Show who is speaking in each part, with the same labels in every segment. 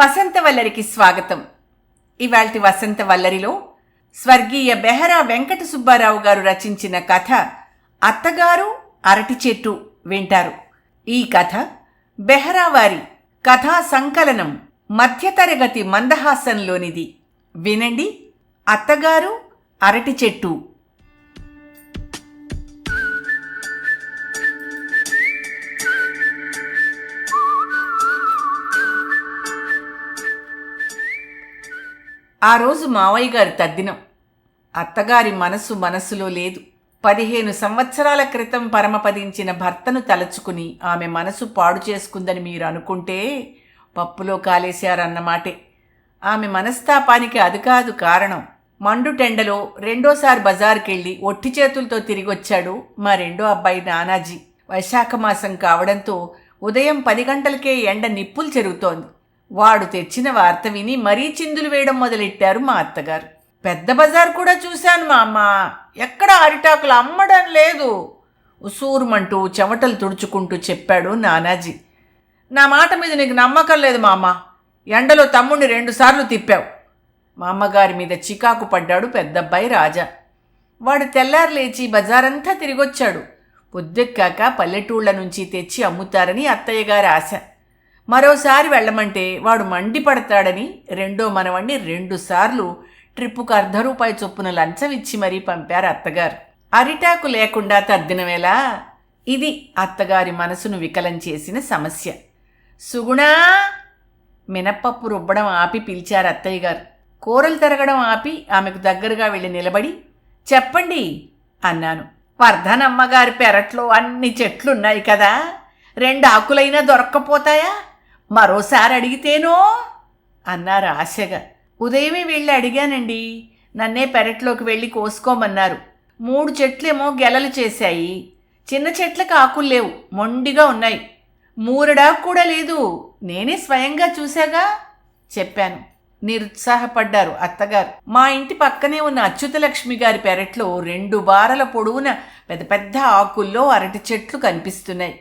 Speaker 1: వసంత వల్లరికి స్వాగతం. ఇవాల్టి వసంతవల్లరిలో స్వర్గీయ బెహరా వెంకట సుబ్బారావు గారు రచించిన కథ అత్తగారు అరటి చెట్టు వింటారు. ఈ కథ బెహరా వారి కథా సంకలనం మధ్యతరగతి మందహాసంలోనిది. వినండి. అత్తగారు అరటి చెట్టు ఆ రోజు మావయ్య గారి తద్దినం. అత్తగారి మనసు మనసులో లేదు. పదిహేను సంవత్సరాల క్రితం పరమపదించిన భర్తను తలచుకుని ఆమె మనసు పాడు చేసుకుందని మీరు అనుకుంటే పప్పులో కాలేశారన్నమాటే. ఆమె మనస్తాపానికి అది కాదు కారణం. మండుటెండలో రెండోసారి బజార్కెళ్ళి ఒట్టి చేతులతో తిరిగొచ్చాడు మా రెండో అబ్బాయి నానాజీ. వైశాఖ మాసం కావడంతో ఉదయం పది గంటలకే ఎండ నిప్పులు చెరుగుతోంది. వాడు తెచ్చిన వార్త విని మరీ చిందులు వేయడం మొదలెట్టారు మా అత్తగారు. పెద్ద బజార్ కూడా చూశాను మా అమ్మ ఎక్కడ అరిటాకులు అమ్మడం లేదు. ఉసూరుమంటూ చెమటలు తుడుచుకుంటూ చెప్పాడు నానాజీ. నా మాట మీద నీకు నమ్మకం లేదు మా అమ్మ ఎండలో తమ్ముడిని రెండుసార్లు తిప్పావు. మా అమ్మగారి మీద చికాకు పడ్డాడు పెద్దబ్బాయి రాజా. వాడు తెల్లారు లేచి బజారంతా తిరిగొచ్చాడు. పొద్దెక్కాక పల్లెటూళ్ళ నుంచి తెచ్చి అమ్ముతారని అత్తయ్య గారి ఆశ. మరోసారి వెళ్ళమంటే వాడు మండిపడతాడని రెండో మనవణ్ణి రెండుసార్లు ట్రిప్పుకు అర్ధ రూపాయి చొప్పున లంచం ఇచ్చి మరీ పంపారు అత్తగారు. అరిటాకు లేకుండా తద్దినవేళ ఇది అత్తగారి మనసును వికలం చేసిన సమస్య. సుగుణా! మినప్పప్పు రుబ్బడం ఆపి పిలిచారు అత్తయ్య గారు. కూరలు తరగడం ఆపి ఆమెకు దగ్గరగా వెళ్ళి నిలబడి చెప్పండి అన్నాను. వర్ధనమ్మగారి పెరట్లో అన్ని చెట్లున్నాయి కదా రెండు ఆకులైనా దొరక్కపోతాయా? మరోసారి అడిగితేనో? అన్నారు ఆశగా. ఉదయమే వెళ్ళి అడిగానండి. నన్నే పెరట్లోకి వెళ్ళి కోసుకోమన్నారు. మూడు చెట్లేమో గెలలు చేశాయి. చిన్న చెట్లకు ఆకులు లేవు. మొండిగా ఉన్నాయి. మూరడాకు కూడా లేదు. నేనే స్వయంగా చూశాగా? చెప్పాను. నిరుత్సాహపడ్డారు అత్తగారు. మా ఇంటి పక్కనే ఉన్న అచ్యుతలక్ష్మి గారి పెరట్లో రెండు బారల పొడవున పెద్ద పెద్ద ఆకుల్లో అరటి చెట్లు కనిపిస్తున్నాయి.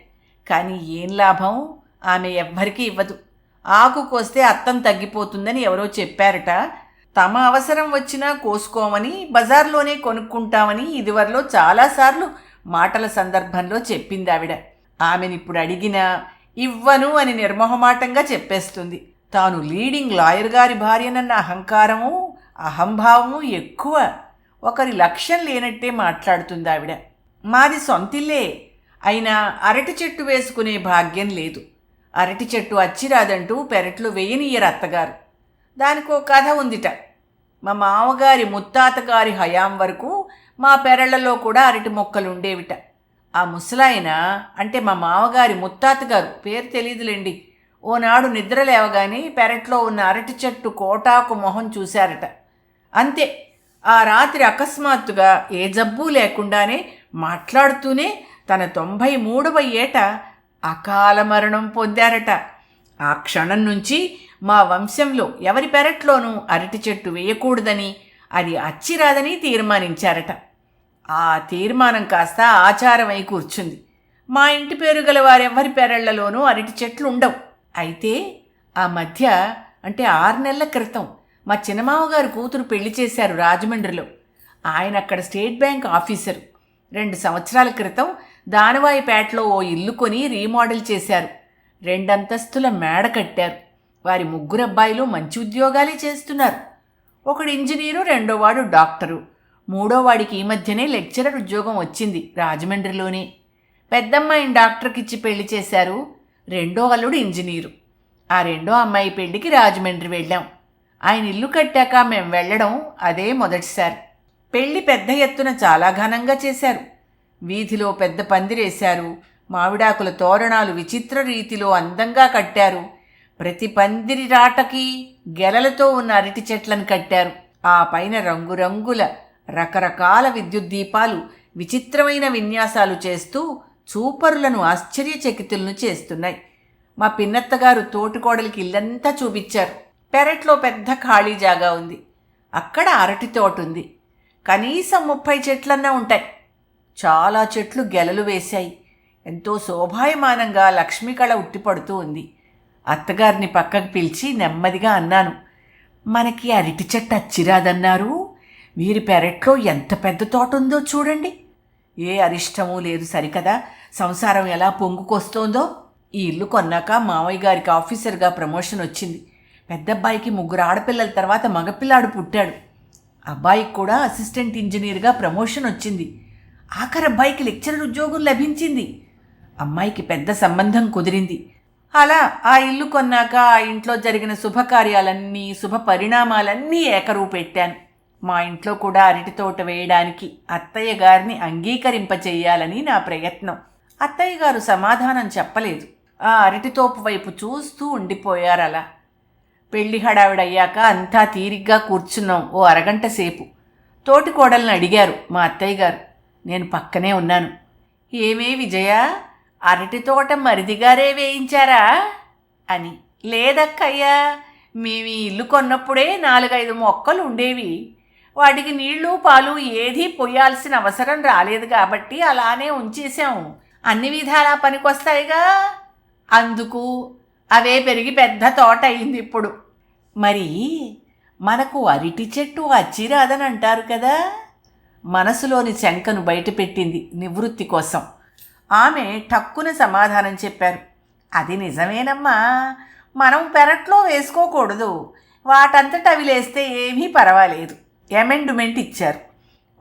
Speaker 1: కానీ ఏం లాభం? ఆమె ఎవ్వరికీ ఇవ్వదు. ఆకు కోస్తే అత్తం తగ్గిపోతుందని ఎవరో చెప్పారట. తమ అవసరం వచ్చినా కోసుకోమని బజార్లోనే కొనుక్కుంటామని ఇదివరలో చాలాసార్లు మాటల సందర్భంలో చెప్పింది ఆవిడ ఆమెనిప్పుడు అడిగినా ఇవ్వను అని నిర్మోహమాటంగా చెప్పేస్తుంది. తాను లీడింగ్ లాయర్ గారి భార్యనన్న అహంకారము అహంభావము ఎక్కువ. ఒకరి లక్ష్యం లేనట్టే మాట్లాడుతుంది ఆవిడ మాది సొంతిల్లే. అయినా అరటి చెట్టు వేసుకునే భాగ్యం లేదు. అరటి చెట్టు అచ్చిరాదంటూ పెరట్లో వేయనియ్యరు అత్తగారు. దానికో కథ ఉందిట. మా మామగారి ముత్తాతగారి హయాం వరకు మా పెరళ్ళలో కూడా అరటి మొక్కలు ఉండేవిట ఆ ముసలాయన అంటే మా మామగారి ముత్తాతగారు పేరు తెలియదులేండి ఓనాడు నిద్ర లేవగానే పెరట్లో ఉన్న అరటి చెట్టు కోటాకు మొహం చూశారట. అంతే ఆ రాత్రి అకస్మాత్తుగా ఏ జబ్బు లేకుండానే మాట్లాడుతూనే తన తొంభై మూడవ ఏట అకాల మరణం పొందారట. ఆ క్షణం నుంచి మా వంశంలో ఎవరి పెరట్లోనూ అరటి చెట్టు వేయకూడదని అది అచ్చిరాదని తీర్మానించారట. ఆ తీర్మానం కాస్త ఆచారమై కూర్చుంది. మా ఇంటి పేరు గల వారెవ్వరి పెరళ్ళలోనూ అరటి చెట్లు ఉండవు. అయితే ఆ మధ్య అంటే ఆరు నెలల క్రితం మా చిన్నమావగారు కూతురు పెళ్ళి చేశారు రాజమండ్రిలో. ఆయన అక్కడ స్టేట్ బ్యాంక్ ఆఫీసరు. రెండు సంవత్సరాల క్రితం దానవాయిపేటలో ఓ ఇల్లు కొని రీమోడల్ చేశారు. రెండంతస్తుల మేడ కట్టారు. వారి ముగ్గురు అబ్బాయిలు మంచి ఉద్యోగాలే చేస్తున్నారు. ఒకడు ఇంజనీరు రెండోవాడు డాక్టరు. మూడోవాడికి ఈ మధ్యనే లెక్చరర్ ఉద్యోగం వచ్చింది రాజమండ్రిలోనే. పెద్దమ్మాయిని డాక్టర్కి ఇచ్చి పెళ్ళి చేశారు రెండో అల్లుడు ఇంజనీరు. ఆ రెండో అమ్మాయి పెళ్ళికి రాజమండ్రి వెళ్ళాం. ఆయన ఇల్లు కట్టాక మేం వెళ్ళడం అదే మొదటిసారి. పెళ్ళి పెద్ద ఎత్తున చాలా ఘనంగా చేశారు. వీధిలో పెద్ద పందిరేశారు. మామిడాకుల తోరణాలు విచిత్ర రీతిలో అందంగా కట్టారు. ప్రతి పందిరి రాటకి గెలలతో ఉన్న అరటి చెట్లను కట్టారు. ఆ పైన రంగురంగుల రకరకాల విద్యుత్ దీపాలు విచిత్రమైన విన్యాసాలు చేస్తూ చూపరులను ఆశ్చర్యచకితులను చేస్తున్నాయి. మా పిన్నత్తగారు తోటికోడలికి ఇల్లంతా చూపించారు. పెరట్లో పెద్ద ఖాళీ జాగా ఉంది. అక్కడ అరటి తోట ఉంది కనీసం ముప్పై చెట్లన్నా ఉంటాయి. చాలా చెట్లు గెలలు వేశాయి. ఎంతో శోభాయమానంగా లక్ష్మీకళ ఉట్టిపడుతూ ఉంది. అత్తగారిని పక్కకు పిలిచి నెమ్మదిగా అన్నాను మనకి అరటి చెట్టు అచ్చిరాదన్నారు. వీరి పెరట్లో ఎంత పెద్ద తోట ఉందో చూడండి. ఏ అరిష్టము లేదు సరికదా. సంసారం ఎలా పొంగుకొస్తోందో. ఈ ఇల్లు కొన్నాక మావయ్య గారికి ఆఫీసర్గా ప్రమోషన్ వచ్చింది. పెద్దబ్బాయికి ముగ్గురు ఆడపిల్లల తర్వాత మగపిల్లాడు పుట్టాడు. అబ్బాయికి కూడా అసిస్టెంట్ ఇంజనీర్గా ప్రమోషన్ వచ్చింది. ఆఖర బైక్ లెక్చరర్ ఉద్యోగం లభించింది. అమ్మాయికి పెద్ద సంబంధం కుదిరింది. అలా ఆ ఇల్లు కొన్నాక ఆ ఇంట్లో జరిగిన శుభకార్యాలన్నీ శుభ పరిణామాలన్నీ ఏకరువు పెట్టాను. మా ఇంట్లో కూడా అరటి తోట వేయడానికి అత్తయ్య గారిని అంగీకరింపచేయాలని నా ప్రయత్నం. అత్తయ్య గారు సమాధానం చెప్పలేదు. ఆ అరటితోపు వైపు చూస్తూ ఉండిపోయారు అలా పెళ్ళి హడావిడయ్యాక అంతా తీరిగ్గా కూర్చున్నాం ఓ అరగంట సేపు. తోటి కోడల్ని అడిగారు మా అత్తయ్య గారు. నేను పక్కనే ఉన్నాను. ఏమే విజయ? అరటి తోట మరిదిగారే వేయించారా? అని. లేదక్కయ్యా మేము ఈ ఇల్లు కొన్నప్పుడే నాలుగైదు మొక్కలు ఉండేవి. వాటికి నీళ్ళు పాలు ఏదీ పొయ్యాల్సిన అవసరం రాలేదు కాబట్టి అలానే ఉంచేశాము అన్ని విధాలా పనికొస్తాయిగా? అందుకు అవే పెరిగి పెద్ద తోట అయింది ఇప్పుడు. మరి మనకు అరటి చెట్టు అచ్చిరాదని అంటారు కదా? మనసులోని శంకను బయటపెట్టింది నివృత్తి కోసం. ఆమె టక్కున సమాధానం చెప్పారు. అది నిజమేనమ్మా. మనం పెరట్లో వేసుకోకూడదు. వాటంతట అవి లేస్తే ఏమీ పర్వాలేదు. ఎమెండుమెంట్ ఇచ్చారు.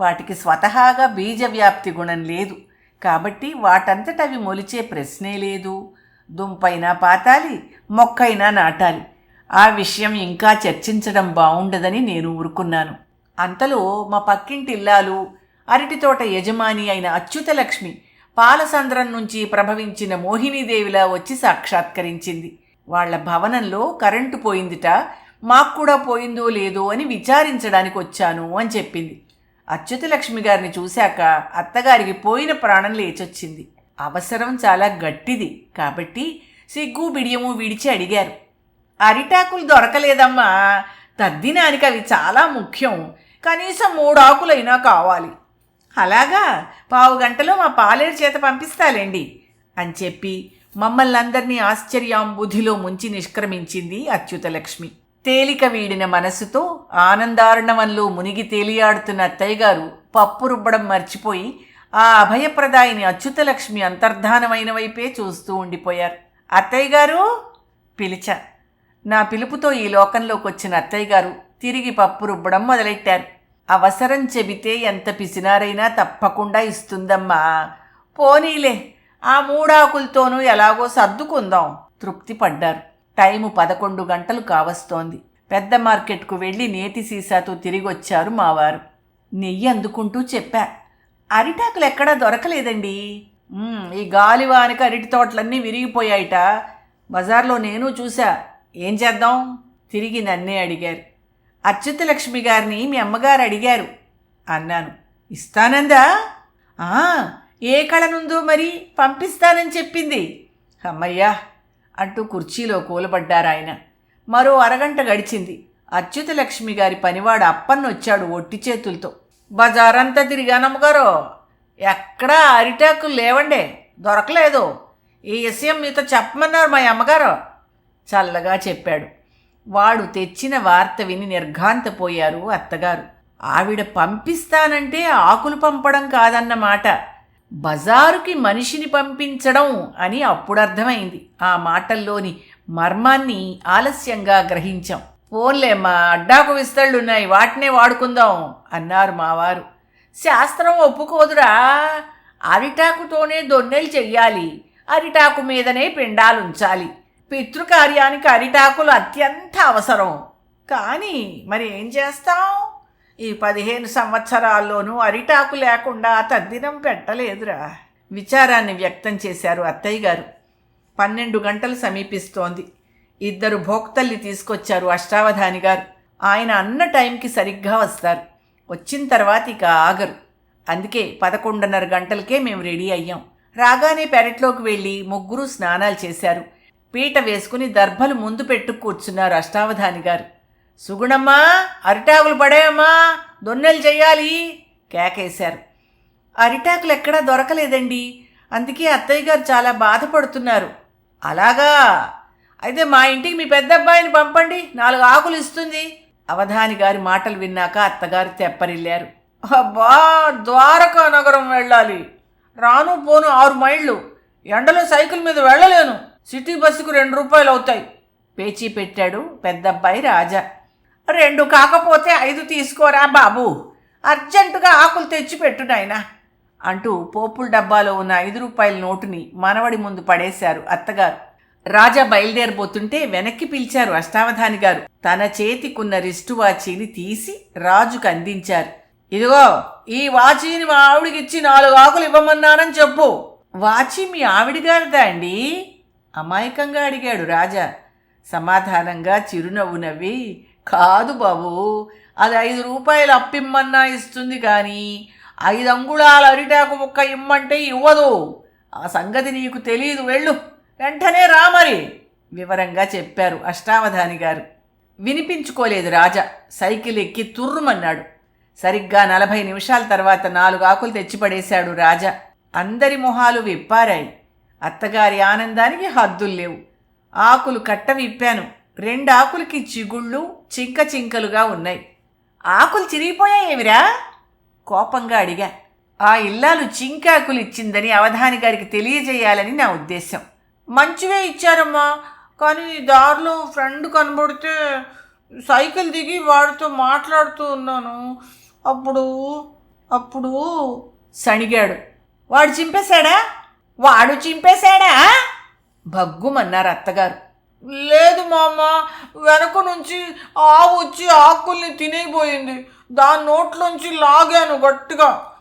Speaker 1: వాటికి స్వతహాగా బీజ వ్యాప్తి గుణం లేదు. కాబట్టి వాటంతట అవి మొలిచే ప్రశ్నే లేదు. దుంపైనా పాతాలి మొక్కైనా నాటాలి. ఆ విషయం ఇంకా చర్చించడం బాగుండదని నేను ఊరుకున్నాను. అంతలో మా పక్కింటి ఇల్లాలు అరటి తోట యజమాని అయిన అచ్యుతలక్ష్మి పాలసంద్రం నుంచి ప్రభవించిన మోహినీదేవిలా వచ్చి సాక్షాత్కరించింది. వాళ్ళ భవనంలో కరెంటు పోయిందిట మాకు కూడా పోయిందో లేదో అని విచారించడానికి వచ్చాను అని చెప్పింది. అచ్యుతలక్ష్మి గారిని చూశాక అత్తగారికి పోయిన ప్రాణం లేచొచ్చింది. అవసరం చాలా గట్టిది కాబట్టి సిగ్గు బిడియము విడిచి అడిగారు. అరిటాకులు దొరకలేదమ్మా తద్దినానికి అవి చాలా ముఖ్యం. కనీసం మూడు ఆకులైనా కావాలి. అలాగా? పావు గంటలో మా పాలేరు చేత పంపిస్తాలేండి అని చెప్పి మమ్మల్ని అందరినీ ఆశ్చర్యాంబుధిలో ముంచి నిష్క్రమించింది అచ్యుతలక్ష్మి తేలిక వీడిన మనసుతో ఆనందార్ణవంలో మునిగి తేలియాడుతున్న అత్తయ్య గారు పప్పు రుబ్బడం మర్చిపోయి ఆ అభయప్రదాయిని అచ్యుతలక్ష్మి అంతర్ధానమైన వైపే చూస్తూ ఉండిపోయారు. అత్తయ్య గారు పిలిచ. నా పిలుపుతో ఈ లోకంలోకి వచ్చిన అత్తయ్య గారు తిరిగి పప్పు రుబ్బడం మొదలెట్టారు. అవసరం చెబితే ఎంత పిసినారైనా తప్పకుండా ఇస్తుందమ్మా. పోనీలే ఆ మూడాకులతోనూ ఎలాగో సర్దుకుందాం. తృప్తి పడ్డారు. టైము పదకొండు గంటలు కావస్తోంది. పెద్ద మార్కెట్కు వెళ్ళి నేతి సీసాతో తిరిగి వచ్చారు మావారు. నెయ్యి అందుకుంటూ చెప్పా అరిటాకులు ఎక్కడా దొరకలేదండి. ఈ గాలివానికి అరటి తోటలన్నీ విరిగిపోయాయిట. బజార్లో నేను చూసా ఏం చేద్దాం? తిరిగి నన్నే అడిగారు. అచ్యుతలక్ష్మి గారిని మీ అమ్మగారు అడిగారు. అన్నాను. ఇస్తానందా? "ఆ, ఏ కళనుందో మరి పంపిస్తానని చెప్పింది. అమ్మయ్యా అంటూ కుర్చీలో కూలబడ్డారు ఆయన మరో అరగంట గడిచింది. అచ్యుతలక్ష్మి గారి పనివాడు అప్పన్నొచ్చాడు ఒట్టి చేతులతో. బజారంతా తిరిగానమ్మగారు ఎక్కడా అరిటాకులు లేవండే దొరకలేదు. ఈ విషయం మీతో చెప్పమన్నారు మా అమ్మగారు చల్లగా చెప్పాడు. వాడు తెచ్చిన వార్త విని నిర్ఘాంతపోయారు అత్తగారు. ఆవిడ పంపిస్తానంటే ఆకులు పంపడం కాదన్నమాట. బజారుకి మనిషిని పంపించడం అని అప్పుడు అర్థమైంది ఆ మాటల్లోని మర్మాన్ని ఆలస్యంగా గ్రహించాం. పోన్లేమ్మా అడ్డాకు విస్తళ్ళున్నాయి వాటినే వాడుకుందాం అన్నారు మావారు. శాస్త్రం ఒప్పుకోదురా. అరిటాకుతోనే దొన్నెలు చెయ్యాలి అరిటాకు మీదనే పిండాలుంచాలి. పితృకార్యానికి అరిటాకులు అత్యంత అవసరం. కానీ మరి ఏం చేస్తాం? ఈ పదిహేను సంవత్సరాల్లోనూ అరిటాకు లేకుండా తద్దినం పెట్టలేదురా. విచారాన్ని వ్యక్తం చేశారు అత్తయ్య గారు. పన్నెండు గంటలు సమీపిస్తోంది. ఇద్దరు భోక్తల్ని తీసుకొచ్చారు అష్టావధాని గారు. ఆయన అన్న టైంకి సరిగ్గా వస్తారు. వచ్చిన తర్వాత ఇక ఆగరు. అందుకే పదకొండున్నర గంటలకే మేము రెడీ అయ్యాం. రాగానే పెరట్లోకి వెళ్ళి ముగ్గురు స్నానాలు చేశారు. పీట వేసుకుని దర్భలు ముందు పెట్టు కూర్చున్నారు అష్టావధాని గారు. సుగుణమ్మా అరిటాకులు పడేయమ్మా దొన్నెలు చేయాలి కేకేశారు. అరిటాకులు ఎక్కడా దొరకలేదండి. అందుకే అత్తయ్య గారు చాలా బాధపడుతున్నారు. అలాగా? అయితే మా ఇంటికి మీ పెద్ద అబ్బాయిని పంపండి నాలుగు ఆకులు ఇస్తుంది. అవధాని గారి మాటలు విన్నాక అత్తగారు తెప్పరిల్లారు. అబ్బా ద్వారకా నగరం వెళ్ళాలి. రాను పోను ఆరు మైళ్ళు. ఎండలో సైకిల్ మీద వెళ్ళలేను. సిటీ బస్సుకు రెండు రూపాయలు అవుతాయి. పేచీ పెట్టాడు పెద్దబ్బాయి రాజా. రెండు కాకపోతే ఐదు తీసుకోరా బాబు. అర్జెంటుగా ఆకులు తెచ్చి పెట్టు నాయనా. అంటూ పోపుల డబ్బాలో ఉన్న ఐదు రూపాయల నోటుని మనవడి ముందు పడేశారు అత్తగారు. రాజా బయలుదేరబోతుంటే వెనక్కి పిలిచారు అష్టావధాని గారు. తన చేతికున్న రిస్టు వాచీని తీసి రాజుకు అందించారు. ఇదిగో ఈ వాచీని మా ఆవిడికిచ్చి నాలుగు ఆకులు ఇవ్వమన్నానని చెప్పు. వాచి మీ ఆవిడ గారిదా అండి? అమాయకంగా అడిగాడు రాజా. సమాధానంగా చిరునవ్వు నవ్వి కాదు బాబు అది ఐదు రూపాయలు అప్పిమ్మన్నా ఇస్తుంది కానీ ఐదు అంగుళాల అరిటాకు ముక్క ఇమ్మంటే ఇవ్వదు. ఆ సంగతి నీకు తెలియదు వెళ్ళు. వెంటనే రా మరి వివరంగా చెప్పారు అష్టావధాని గారు. వినిపించుకోలేదు రాజా. సైకిల్ ఎక్కి తుర్రుమన్నాడు. సరిగ్గా నలభై నిమిషాల తర్వాత నాలుగు ఆకులు తెచ్చిపడేశాడు రాజా. అందరి మొహాలు విప్పారాయి. అత్తగారి ఆనందానికి హద్దులు లేవు. ఆకులు కట్ట విప్పాను రెండు ఆకులకి చిగుళ్ళు చింక చింకలుగా ఉన్నాయి. ఆకులు చిరిగిపోయాయేమిరా కోపంగా అడిగా. ఆ ఇల్లాలు చింకాకులు ఇచ్చిందని అవధాని గారికి తెలియజేయాలని నా ఉద్దేశం. మంచివే ఇచ్చారమ్మా. కానీ దారిలో ఫ్రెండ్ కనబడితే సైకిల్ దిగి వాడితో మాట్లాడుతూ ఉన్నాను. అప్పుడు అప్పుడు సణిగాడు. వాడు చింపేశాడా? వాడు చింపేశాడా? భగ్గుమన్నారు అత్తగారు. లేదు మామ వెనక నుంచి ఆవు వచ్చి ఆకుల్ని తినేయబోయింది దాని నోట్లోంచి లాగాను గట్టిగా.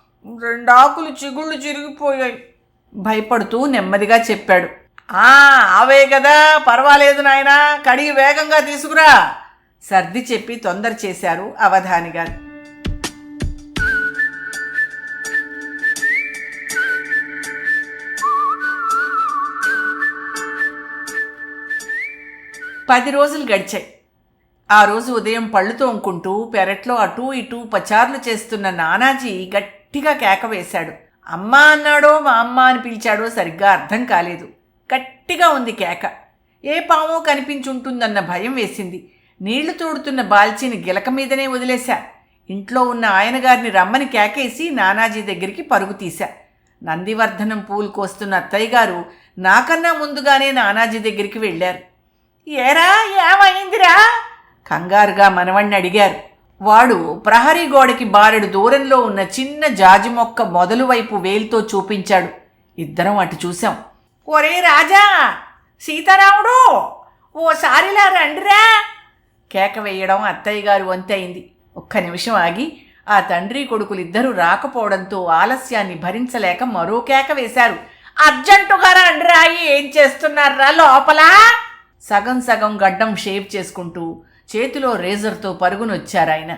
Speaker 1: రెండు ఆకులు చిగుళ్ళు చిరిగిపోయాయి. భయపడుతూ నెమ్మదిగా చెప్పాడు. ఆ అవే కదా పర్వాలేదు నాయనా కడిగి వేగంగా తీసుకురా. సర్ది చెప్పి తొందర చేశారు అవధాని గారు పది రోజులు గడిచాయి. ఆ రోజు ఉదయం పళ్ళు తోముకుంటూ పెరట్లో అటూ ఇటూ పచార్లు చేస్తున్న నానాజీ గట్టిగా కేక వేశాడు. అమ్మా అన్నాడో మా అమ్మ అని పిలిచాడో సరిగ్గా అర్థం కాలేదు. గట్టిగా ఉంది కేక. ఏ పామో కనిపించుంటుందన్న భయం వేసింది. నీళ్ళు తోడుతున్న బాల్చిని గిలక మీదనే వదిలేశా. ఇంట్లో ఉన్న ఆయన గారిని రమ్మని కేకేసి నానాజీ దగ్గరికి పరుగు తీశా. నందివర్ధనం పూలు కోస్తున్న అత్తయ్య గారు నాకన్నా ముందుగానే నానాజీ దగ్గరికి వెళ్ళారు. ఏరా ఏమైందిరా? కంగారుగా మనవణ్ణి అడిగారు. వాడు ప్రహరీ గోడకి బారెడు దూరంలో ఉన్న చిన్న జాజి మొక్క మొదలు వైపు వేలుతో చూపించాడు. ఇద్దరం అటు చూశాం. ఒరే రాజా! సీతారాముడు! ఓసారిలా రండిరా! కేక వేయడం అత్తయ్య గారు వంతయింది ఒక్క నిమిషం ఆగి ఆ తండ్రి కొడుకులిద్దరూ రాకపోవడంతో ఆలస్యాన్ని భరించలేక మరో కేక వేశారు. అర్జెంటుగా రండిరా ఏం చేస్తున్నారా లోపల? సగం సగం గడ్డం షేవ్ చేసుకుంటూ చేతిలో రేజర్తో పరుగునొచ్చారాయన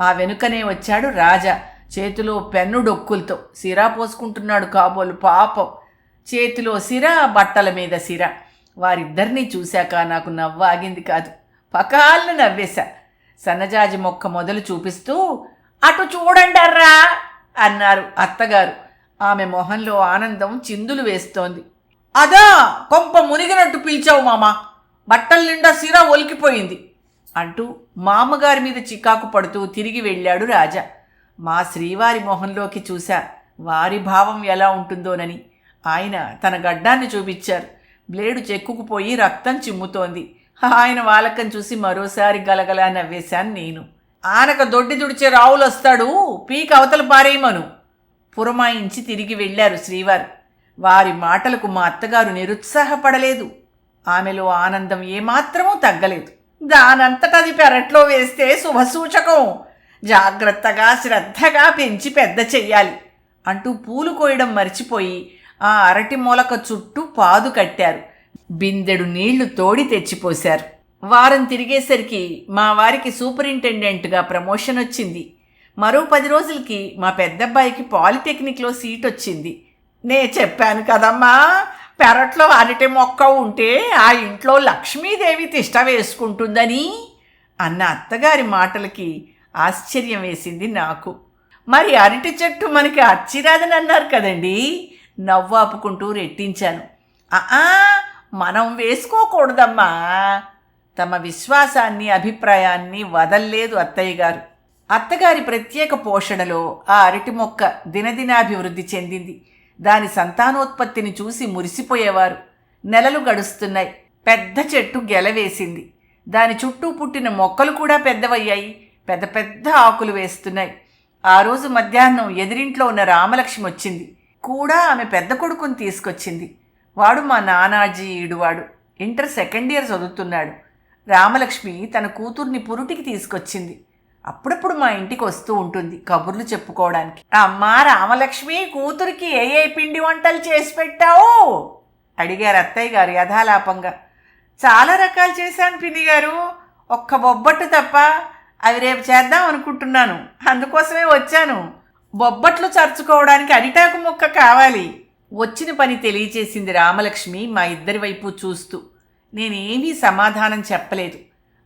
Speaker 1: ఆ వెనుకనే వచ్చాడు రాజా. చేతిలో పెన్ను డొక్కులతో సిరా పోసుకుంటున్నాడు కాబోలు పాపం. చేతిలో సిర బట్టల మీద సిర. వారిద్దరినీ చూశాక నాకు నవ్వు ఆగింది కాదు పకాలను నవ్వేశా. సన్నజాజి మొక్క మొదలు చూపిస్తూ అటు చూడండర్రా అన్నారు అత్తగారు. ఆమె మొహంలో ఆనందం చిందులు వేస్తోంది. అదా కొంప మునిగినట్టు పిలిచావు మామా. బట్టల నిండా సిర ఒలికిపోయింది అంటూ మామగారి మీద చికాకు పడుతూ తిరిగి వెళ్ళాడు రాజా. మా శ్రీవారి మొహంలోకి చూశా. వారి భావం ఎలా ఉంటుందోనని. ఆయన తన గడ్డాన్ని చూపించారు. బ్లేడు చెక్కుకుపోయి రక్తం చిమ్ముతోంది. ఆయన వాలకం చూసి మరోసారి గలగలా నవ్వేశాను నేను. ఆనక దొడ్డి దుడిచే రావులు వస్తాడు. పీక అవతల పారేయమను. పురమాయించి తిరిగి వెళ్ళారు శ్రీవారు. వారి మాటలకు మా అత్తగారు నిరుత్సాహపడలేదు. ఆమెలో ఆనందం ఏమాత్రమూ తగ్గలేదు. దానంతటది పెరట్లో వేస్తే శుభసూచకం. జాగ్రత్తగా శ్రద్ధగా పెంచి పెద్ద చెయ్యాలి అంటూ పూలు కోయడం మర్చిపోయి ఆ అరటి మొలక చుట్టూ పాదు కట్టారు. బిందెడు నీళ్ళు తోడి తెచ్చిపోశారు. వారం తిరిగేసరికి మా వారికి సూపరింటెండెంట్గా ప్రమోషన్ వచ్చింది. మరో పది రోజులకి మా పెద్దబ్బాయికి పాలిటెక్నిక్లో సీట్ వచ్చింది నే చెప్పాను కదమ్మా పెరట్లో అరటి మొక్క ఉంటే ఆ ఇంట్లో లక్ష్మీదేవి తిష్ట వేసుకుంటుందని అన్న అత్తగారి మాటలకి ఆశ్చర్యం వేసింది నాకు. మరి అరటి చెట్టు మనకి అచ్చిరాదని అన్నారు కదండి. నవ్వు ఆపుకుంటూ రెట్టించాను. ఆ మనం వేసుకోకూడదమ్మా. తమ విశ్వాసాన్ని అభిప్రాయాన్ని వదల్లేదు అత్తయ్య గారు. అత్తగారి ప్రత్యేక పోషణలో ఆ అరటి మొక్క దినదినాభివృద్ధి చెందింది. దాని సంతానోత్పత్తిని చూసి మురిసిపోయేవారు. నెలలు గడుస్తున్నాయి. పెద్ద చెట్టు గెలవేసింది. దాని చుట్టూ పుట్టిన మొక్కలు కూడా పెద్దవయ్యాయి. పెద్ద పెద్ద ఆకులు వేస్తున్నాయి. ఆ రోజు మధ్యాహ్నం ఎదిరింట్లో ఉన్న రామలక్ష్మి వచ్చింది. కూడా ఆమె పెద్ద కొడుకుని తీసుకొచ్చింది. వాడు మా నానాజీ ఈడువాడు. ఇంటర్ సెకండ్ ఇయర్ చదువుతున్నాడు. రామలక్ష్మి తన కూతుర్ని పురుటికి తీసుకొచ్చింది. అప్పుడప్పుడు మా ఇంటికి వస్తూ ఉంటుంది కబుర్లు చెప్పుకోవడానికి. అమ్మా రామలక్ష్మి కూతురికి ఏ ఏ పిండి వంటలు చేసి పెట్టావు? అడిగారు అత్తయ్య గారు యథాలాపంగా. చాలా రకాలు చేశాను పిన్ని గారు. ఒక్క బొబ్బట్టు తప్ప అవి రేపు చేద్దాం అనుకుంటున్నాను. అందుకోసమే వచ్చాను. బొబ్బట్లు చరుచుకోవడానికి అరిటాకు ముక్క కావాలి. వచ్చిన పని తెలియచేసింది రామలక్ష్మి మా ఇద్దరి వైపు చూస్తూ. నేనేమీ సమాధానం చెప్పలేదు.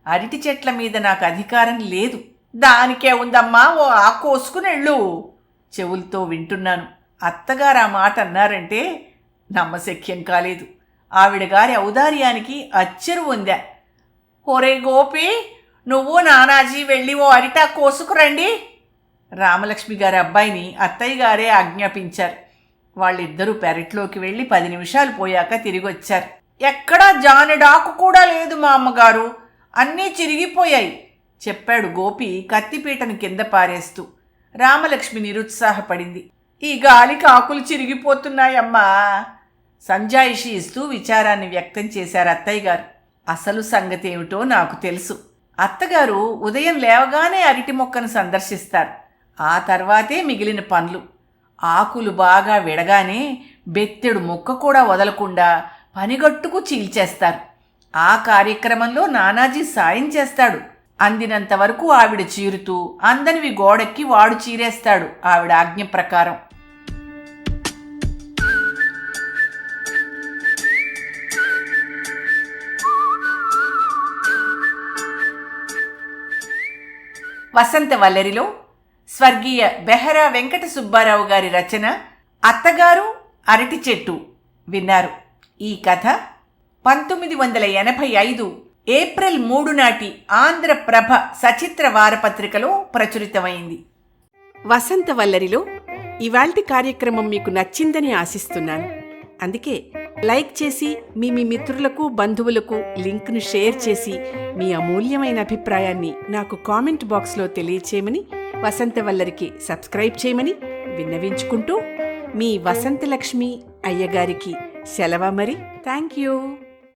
Speaker 1: అరటి చెట్ల మీద నాకు అధికారం లేదు. దానికే ఉందమ్మా ఓ ఆకోసుకునెళ్ళు కోసుకుని వెళ్ళు. చెవులతో వింటున్నాను. అత్తగారు ఆ మాట అన్నారంటే నమ్మశక్యం కాలేదు. ఆవిడ గారి ఔదార్యానికి అచ్చరు ఉందా. ఒరే గోపి నువ్వు నానాజీ వెళ్ళి ఓ అరిటా కోసుకురండి. రామలక్ష్మి గారి అబ్బాయిని అత్తయ్య గారే ఆజ్ఞాపించారు. వాళ్ళిద్దరూ పెరట్లోకి వెళ్ళి పది నిమిషాలు పోయాక తిరిగి వచ్చారు ఎక్కడా జానెడాకు కూడా లేదు మా అమ్మగారు. అన్నీ చిరిగిపోయాయి. చెప్పాడు గోపి కత్తిపీటను కింద పారేస్తూ. రామలక్ష్మి నిరుత్సాహపడింది. ఈ గాలికి ఆకులు చిరిగిపోతున్నాయమ్మా. సంజాయిషి ఇస్తూ విచారాన్ని వ్యక్తం చేశారు అత్తయ్య గారు. అసలు సంగతి ఏమిటో నాకు తెలుసు. అత్తగారు ఉదయం లేవగానే అరటి మొక్కను సందర్శిస్తారు. ఆ తర్వాతే మిగిలిన పనులు ఆకులు బాగా విడగానే బెత్తెడు మొక్క కూడా వదలకుండా పనిగట్టుకు చీల్చేస్తారు. ఆ కార్యక్రమంలో నానాజీ సాయం చేస్తాడు. అందినంత వరకు ఆవిడ చీరుతూ అందనివి గోడెక్కి వాడు చీరేస్తాడు ఆవిడ ఆజ్ఞ ప్రకారం. వసంత వల్లరిలో స్వర్గీయ బెహరా వెంకట సుబ్బారావు గారి రచన అత్తగారు అరటి చెట్టు విన్నారు. ఈ కథ పంతొమ్మిది వందల ఎనభై ఐదు ఏప్రిల్ మూడు నాటి ఆంధ్రప్రభ సచిత్ర వారపత్రికలో ప్రచురితమైంది.
Speaker 2: వసంత వల్లరిలో ఇవాల్టి కార్యక్రమం మీకు నచ్చిందని ఆశిస్తున్నాను. అందుకే లైక్ చేసి మీ మీ మిత్రులకు బంధువులకు లింక్ను షేర్ చేసి మీ అమూల్యమైన అభిప్రాయాన్ని నాకు కామెంట్ బాక్స్లో తెలియచేయమని వసంత వల్లరికి సబ్స్క్రైబ్ చేయమని విన్నవించుకుంటూ మీ వసంతలక్ష్మి అయ్యగారికి సెలవ మరి. Thank you.